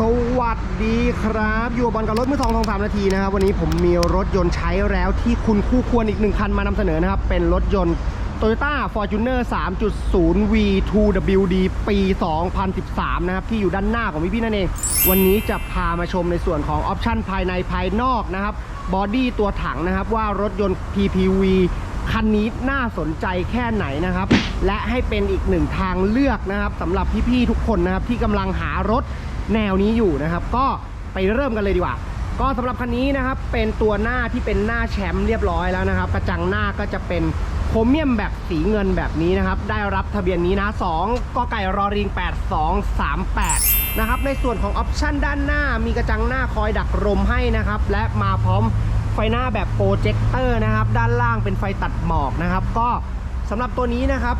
สวัสดีครับ อยู่กับอลกับรถเมื่อสองทองสามนาทีนะครับ วันนี้ผมมีรถยนต์ใช้แล้วที่คุณคู่ควรอีกหนึ่งคันมานำเสนอนะครับ เป็นรถยนต์ Toyota Fortuner 3.0 V2WD ปี 2013 นะครับ ที่อยู่ด้านหน้าของพี่ๆนั่นเอง วันนี้จะพามาชมในส่วนของออปชั่นภายในภายนอกนะครับบอดี้ตัวถังนะครับว่ารถยนต์ PPV คันนี้น่าสนใจแค่ไหนนะครับ และให้เป็นอีกหนึ่งทางเลือกนะครับสำหรับพี่ๆทุกคนนะครับที่กำลังหารถ แนวนี้อยู่นะครับ ก็ไปเริ่มกันเลยดีกว่า ก็สำหรับคันนี้นะครับ เป็นตัวหน้าที่เป็นหน้าแชมป์เรียบร้อยแล้วนะครับ กระจังหน้าก็จะเป็นโครเมียมแบบสีเงินแบบนี้นะครับ ได้รับทะเบียนนี้นะ2กไก่รอริง 8238 นะครับ ในส่วนของออปชั่นด้านหน้ามีกระจังหน้าคอยดักลมให้นะครับ และมาพร้อมไฟหน้าแบบโปรเจคเตอร์นะครับ ด้านล่างเป็นไฟตัดหมอกนะครับ ก็สำหรับตัวนี้นะครับ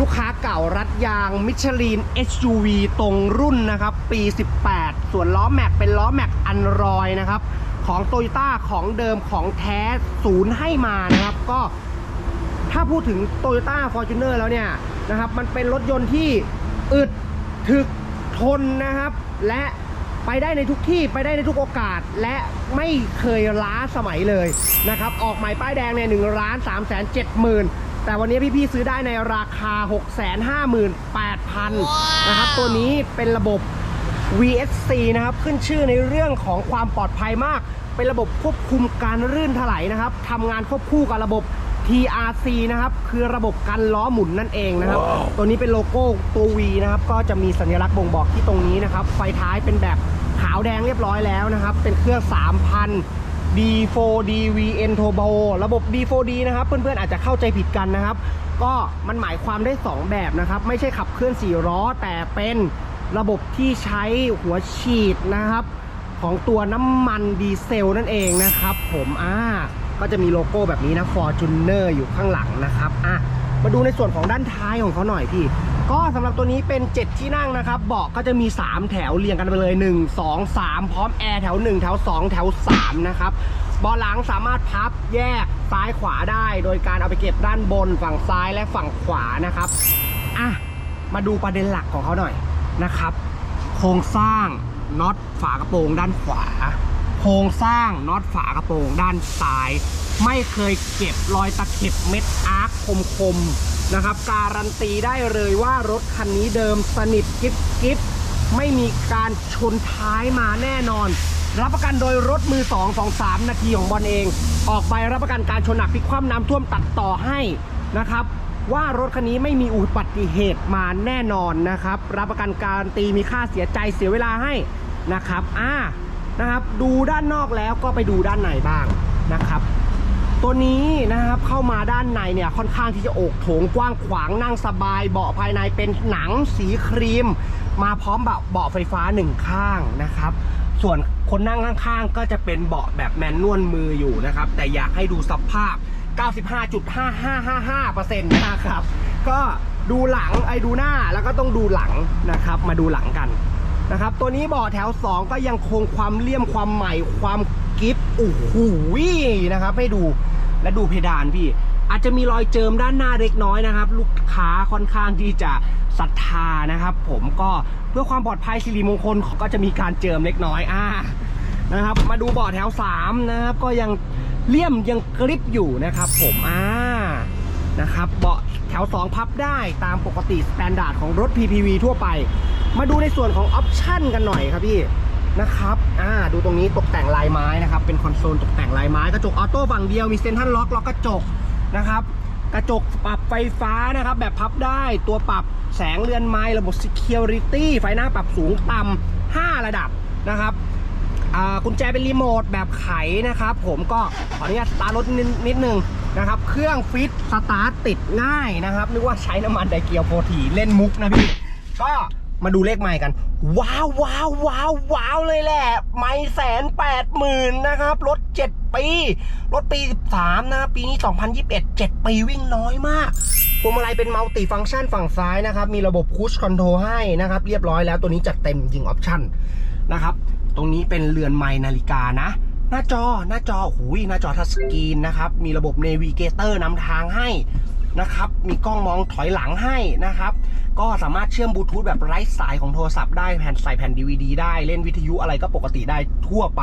ลูกค้าเก่ารัดยางมิชลิน SUV ตรงรุ่นนะครับ ปี 18 ส่วนล้อแม็กเป็นล้อแม็กอันรอยนะครับ ของโตโยต้าของเดิมของแท้ศูนย์ให้มานะครับ ก็ถ้าพูดถึง Toyota Fortuner แล้วเนี่ยนะครับ มันเป็นรถยนต์ที่อึดถึกทนนะครับ และไปได้ในทุกที่ไปได้ในทุกโอกาสและไม่เคยล้าสมัยเลยนะครับ ออกใหม่ป้ายแดงเนี่ยหนึ่งล้านสามแสนเจ็ดหมื่น แต่วันนี้พี่ๆซื้อได้ในราคา 658,000 นะครับ ตัวนี้เป็นระบบ VSC นะครับ ขึ้นชื่อในเรื่องของความปลอดภัยมาก เป็นระบบควบคุมการรื่นถลายนะครับทำงานควบคู่กับระบบ TRC นะครับ คือระบบกันล้อหมุนนั่นเองนะครับตัวนี้เป็นโลโก้ตัว V นะครับ ก็จะมีสัญลักษณ์บ่งบอกที่ตรงนี้นะครับ ไฟท้ายเป็นแบบขาวแดงเรียบร้อยแล้วนะครับ เป็นเครื่อง 3,000 D4D VN Turbo ระบบ D4D นะครับ เพื่อนๆ อาจจะเข้าใจผิดกันนะครับ ก็มันหมายความได้ 2 แบบนะครับ ไม่ใช่ขับเคลื่อน 4 ล้อ แต่เป็นระบบที่ใช้หัวฉีดนะครับ ของตัวน้ำมันดีเซลนั่นเองนะครับ ผมอ่าก็จะมีโลโก้แบบนี้นะ Fortuner อยู่ข้างหลังนะครับอะมาดูในส่วนของด้านท้ายของเขาหน่อยพี่ ก็สำหรับตัวนี้เป็น 7 ที่นั่งนะครับเบาะก็จะมี 3 แถวเรียงกันไปเลย 1 2 3 พร้อมแอร์แถว 1 แถว 2 แถว 3 นะครับเบาะหลังสามารถพับแยกซ้ายขวาได้ โดยการเอาไปเก็บด้านบนฝั่งซ้ายและฝั่งขวานะครับอะมาดูประเด็นหลักของเขาหน่อยนะครับ โครงสร้างน็อตฝากระโปรงด้านขวา โครงสร้างน็อตฝากระโปรงด้านซ้าย ไม่เคยเก็บรอยตะเข็บเม็ดอาร์คคมๆ นะครับ การันตีได้เลยว่ารถคันนี้เดิมสนิทกิฟกิฟไม่มีการชนท้ายมาแน่นอน รับประกันโดยรถมือ2 2 3 นาทีของบอลเอง ออกใบรับประกันการชนหนักพลิกคว่ำน้ำท่วมตัดต่อให้นะครับว่ารถคันนี้ไม่มีอุบัติเหตุมาแน่นอนนะครับ รับประกันการันตีมีค่าเสียใจเสียเวลาให้นะครับอ่านะครับ ดูด้านนอกแล้วก็ไปดูด้านในบ้างนะครับ ตัวนี้นะครับเข้ามาด้านในเนี่ยค่อนข้างที่จะโอกโถงกว้างขวางนั่งสบาย เบาะภายในเป็นหนังสีครีม มาพร้อมแบบเบาะไฟฟ้าหนึ่งข้างนะครับ ส่วนคนนั่งข้างๆ ก็จะเป็นเบาะแบบแมนนวลมืออยู่นะครับ แต่อยากให้ดูสภาพ 95.5555%นะครับ ก็ดูหลังไอ้ดูหน้าแล้วก็ต้องดูหลังนะครับ มาดูหลังกันนะครับ ตัวนี้เบาะแถว 2 ก็ยังคงความเลี่ยมความใหม่ความ กิฟโอ้โหนะครับให้ดูและดูเพดานพี่ อาจจะมีรอยเจิมด้านหน้าเล็กน้อยนะครับ ลูกค้าค่อนข้างที่จะศรัทธานะครับผมก็เพื่อความปลอดภัยสิริมงคลก็จะมีการเจิมเล็กน้อยอ่านะครับ มาดูเบาะแถว3นะครับก็ยังเลี่ยมยังกริบอยู่นะครับ ผมอ่านะครับเบาะแถว 2 พับได้ตามปกติสแตนดาร์ดของรถ PPV ทั่วไป มาดูในส่วนของออปชั่นกันหน่อยครับพี่ นะครับ อ่า ดูตรงนี้ตกแต่งลายไม้นะครับ เป็นคอนโซลตกแต่งลายไม้กระจกออโต้ฝั่งเดียว มีเซ็นทรัลล็อกล็อกกระจกนะครับ กระจกปรับไฟฟ้านะครับ แบบพับได้ ตัวปรับแสงเรือนไม้ระบบ Security ไฟหน้าปรับสูงต่ำ5ระดับนะครับกุญแจเป็นรีโมทแบบไขนะครับ ผมก็ขออนุญาตสตาร์ทรถนิดนิดนึงนะครับ เครื่องฟิตสตาร์ทติดง่ายนะครับนึกว่าใช้น้ำมันไดเกียวโปรตีเล่นมุกนะพี่ ก็ มาดูเลขใหม่กัน ว้าวว้าวว้าวว้าวเลยแหละ ไม่แสนแปดหมื่นนะครับ รถ7ปี รถปี13นะครับปีนี้2021 7ปีวิ่งน้อยมากพวงมาลัยเป็นมัลติฟังก์ชันฝั่งซ้ายนะครับ มีระบบคูชคอนโทรให้นะครับ เรียบร้อยแล้วตัวนี้จัดเต็มยิงออปชั่นนะครับ ตรงนี้เป็นเรือนไม้นาฬิกานะ หน้าจอหน้าจอหูยหน้าจอทัชสกรีนนะครับ มีระบบเนวิเกเตอร์นำทางให้ นะครับ มีกล้องมองถอยหลังให้นะครับ ก็สามารถเชื่อมบลูทูธแบบไร้สายของโทรศัพท์ได้แผ่นใส่แผ่น DVD ได้เล่นวิทยุอะไรก็ปกติได้ทั่วไป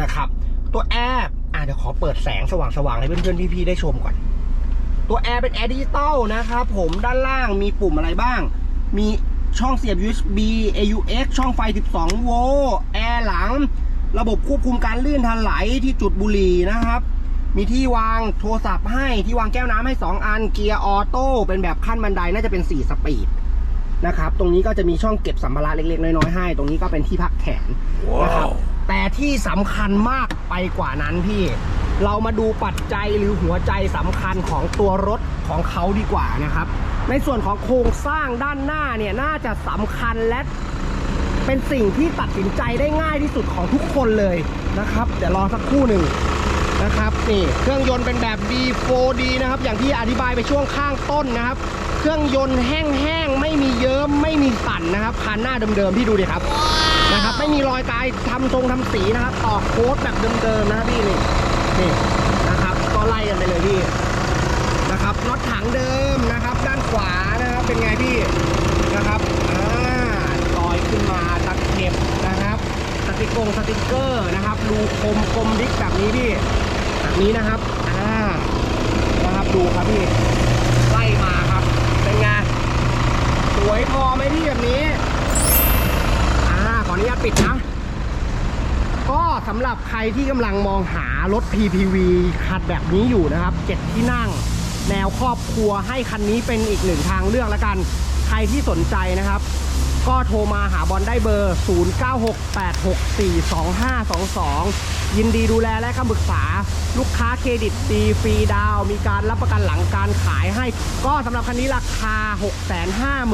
นะครับ ตัวแอร์อะเดี๋ยวขอเปิดแสงสว่างๆให้เพื่อนๆพี่ๆได้ชมก่อน ตัวแอร์เป็นแอร์ดิจิตอลนะครับผมด้านล่างมีปุ่มอะไรบ้าง มีช่องเสียบ USB AUX ช่องไฟ 12 โวลต์แอร์หลัง ระบบควบคุมการลื่นทันไหลที่จุดบุหรี่นะครับ มีที่วางโทรศัพท์ให้ที่วางแก้วน้ำให้ 2 อัน เกียร์ออโต้เป็นแบบขั้นบันไดน่าจะเป็น 4 สปีดนะครับ ตรงนี้ก็จะมีช่องเก็บสัมภาระเล็กๆ น้อยๆให้ ตรงนี้ก็เป็นที่พักแขนนะครับ แต่ที่สำคัญมากไปกว่านั้นพี่ เรามาดูปัจจัยหรือหัวใจสำคัญของตัวรถของเขาดีกว่านะครับ ในส่วนของโครงสร้างด้านหน้าเนี่ยน่าจะสำคัญและเป็นสิ่งที่ตัดสินใจได้ง่ายที่สุดของทุกคนเลยนะครับ เดี๋ยวรอสักครู่หนึ่ง นะครับนี่เครื่องยนต์เป็นแบบ B4D นะครับอย่างที่อธิบายไปช่วงข้างต้นนะครับ เครื่องยนต์แห้งๆไม่มีเยิ้มไม่มีสั่นนะครับคันหน้าเดิมๆพี่ดูดิครับนะครับ ไม่มีรอยกายทำทรงทำสีนะครับต่อโค้ดแบบเดิมๆนะครับพี่นี่นี่นะครับก็ไล่กันไปเลยพี่นะครับน็อตถังเดิมนะครับ ด้านขวานะครับเป็นไงพี่นะครับอ่าลอยขึ้นมาตะเข็บนะครับ สติกงสติกเกอร์นะครับรูคมคมดิกแบบนี้พี่ แบบนี้นะครับ อ่า นะครับดูครับพี่ ไล่มาครับ เป็นไง สวยพอไหมพี่แบบนี้ อ่า ขออนุญาตปิดนะ ก็สำหรับใครที่กำลังมองหารถ PPV คันแบบนี้อยู่นะครับ เจ็ดที่นั่ง แนวครอบครัวให้คันนี้เป็นอีกหนึ่งทางเลือกแล้วกัน ใครที่สนใจนะครับ ก็โทรมาหาบอลได้เบอร์ 0968642522 ยินดีดูแลและคำปรึกษา ลูกค้าเครดิตดีฟรีดาว มีการรับประกันหลังการขายให้ ก็สำหรับคันนี้ราคา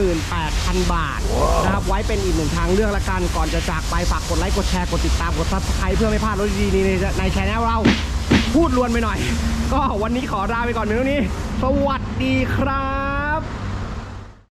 658,000 บาทนะครับ ไว้เป็นอีกหนึ่งทางเลือกละกัน ก่อนจะจากไปฝากกดไลค์ กดแชร์ กดติดตาม กดซับสไครต์เพื่อไม่พลาดรถดีๆในในช anel เรา พูดลวนไปหน่อย ก็วันนี้ขอลาไปก่อนเพียงเท่านี้ สวัสดีครับ